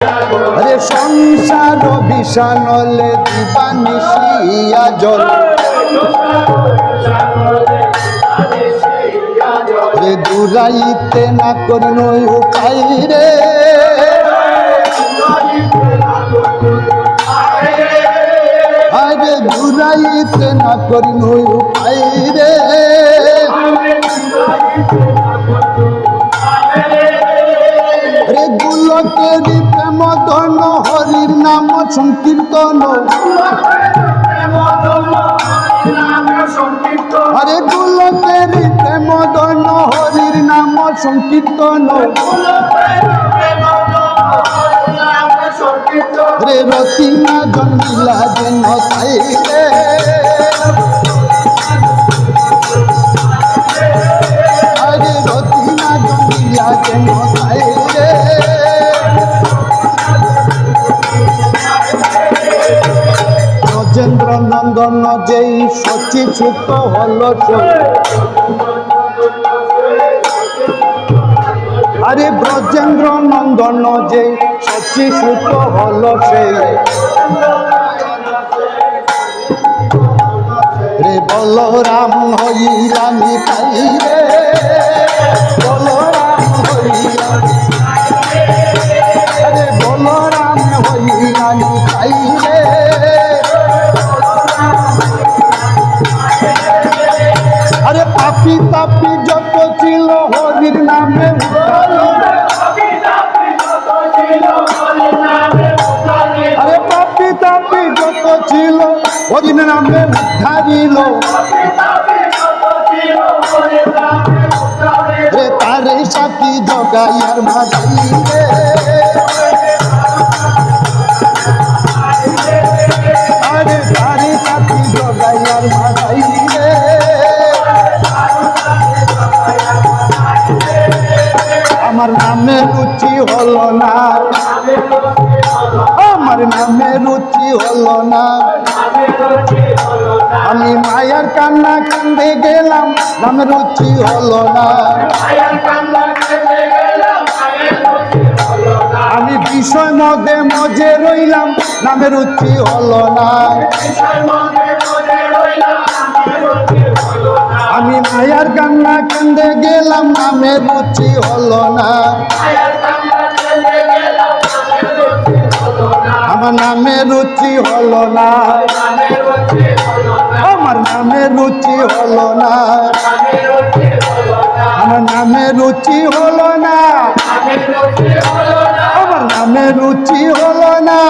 আরে সংসার বিষানলে দিবানিশিয়া জল। রে দূরাইতে না করি নই উপায় রে। আরে দূরাইতে না করি নই উপায় রে। রে গুলকেরি ধন হরির নাম সংকীর্তন। আরে গুলকেরি ধন হরির নাম সংকীর্তন। রে রতিনা জন্মিলা যেন তাই রে আরে রতিনা জন্মিলা যেন ব্রজেন্দ্র নন্দন যেই সচি সুত হল আরে ব্রজেন্দ্র নন্দন যেই সচি সুত হল সে রে বলরাম হইরানি তাই রে। বলরাম আরে বলরাম হইরানি তাই পাপি তাপি যত ছিল হরির নামে। আরে পাপি তাপি যত ছিল হরির নামে উদ্ধারিল। রে তারে সাথী জগাইয়ার মাঝাই না আমার নামে রুচি হলো না। আমি মায়ার কান্না কান্দে গেলাম, নামে রুচি হলো না। আমি বিষয় মধ্যে মজে রইলাম, নামে রুচি হলো না। আমি মায়ার কান্না কান্দে গেলাম, নামে রুচি হলো না। নামে রুচি হলো না। আমার নামে রুচি হলো না। আমার নামে রুচি হলো না। আমার নামে রুচি হলো না।